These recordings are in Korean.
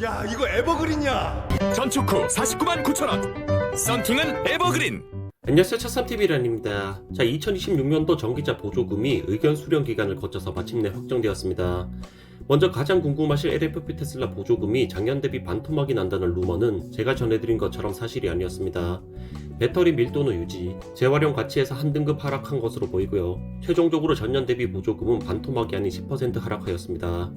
야 이거 에버그린이야 전축 후 49만 9천원 썬팅은 에버그린 안녕하세요 차삼TV란입니다. 자 2026년도 전기차 보조금이 의견 수렴 기간을 거쳐서 마침내 확정되었습니다. 먼저 가장 궁금하실 LFP 테슬라 보조금이 작년 대비 반토막이 난다는 루머는 제가 전해드린 것처럼 사실이 아니었습니다. 배터리 밀도는 유지, 재활용 가치에서 한 등급 하락한 것으로 보이고요. 최종적으로 전년 대비 보조금은 반토막이 아닌 10% 하락하였습니다.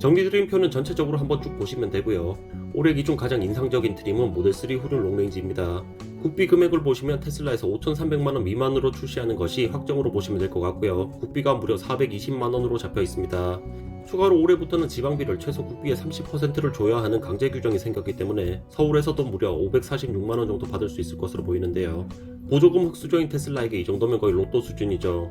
정리드림표는 전체적으로 한번 쭉 보시면 되고요. 올해 기준 가장 인상적인 트림은 모델3 후륜 롱레인지입니다. 국비 금액을 보시면 테슬라에서 5,300만원 미만으로 출시하는 것이 확정으로 보시면 될 것 같고요. 국비가 무려 420만원으로 잡혀 있습니다. 추가로 올해부터는 지방비를 최소 국비의 30%를 줘야 하는 강제 규정이 생겼기 때문에 서울에서도 무려 546만원 정도 받을 수 있을 것으로 보이는데요. 보조금 흑수저인 테슬라에게 이 정도면 거의 로또 수준이죠.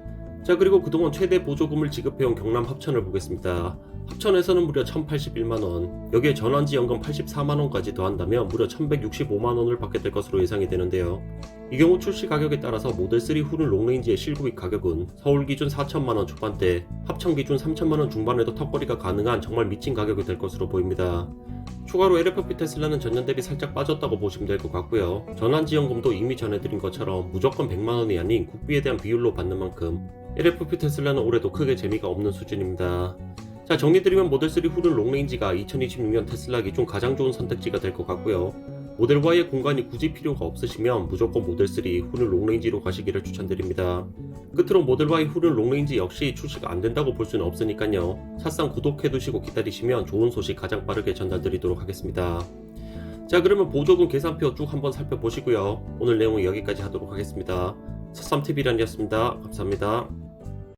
자 그리고 그동안 최대 보조금을 지급해온 경남 합천을 보겠습니다. 합천에서는 무려 1081만원, 여기에 전환지 연금 84만원까지 더한다면 무려 1165만원을 받게 될 것으로 예상이 되는데요. 이 경우 출시 가격에 따라서 모델3 후륜 롱레인지의 실구입 가격은 서울 기준 4천만원 초반대, 합천 기준 3천만원 중반에도 턱걸이가 가능한 정말 미친 가격이 될 것으로 보입니다. 추가로 LFP 테슬라는 전년 대비 살짝 빠졌다고 보시면 될 것 같고요. 전환지연금도 이미 전해드린 것처럼 무조건 100만원이 아닌 국비에 대한 비율로 받는 만큼 LFP 테슬라는 올해도 크게 재미가 없는 수준입니다. 자 정리드리면 모델3 후륜 롱레인지가 2026년 테슬라 기준 가장 좋은 선택지가 될 것 같고요. 모델 Y의 공간이 굳이 필요가 없으시면 무조건 모델 3 후륜 롱레인지로 가시기를 추천드립니다. 끝으로 모델 Y 후륜 롱레인지 역시 출시가 안 된다고 볼 수는 없으니까요. 차상 구독해두시고 기다리시면 좋은 소식 가장 빠르게 전달드리도록 하겠습니다. 자 그러면 보조금 계산표 쭉 한번 살펴보시고요. 오늘 내용은 여기까지 하도록 하겠습니다. 차삼TV란이었습니다. 감사합니다.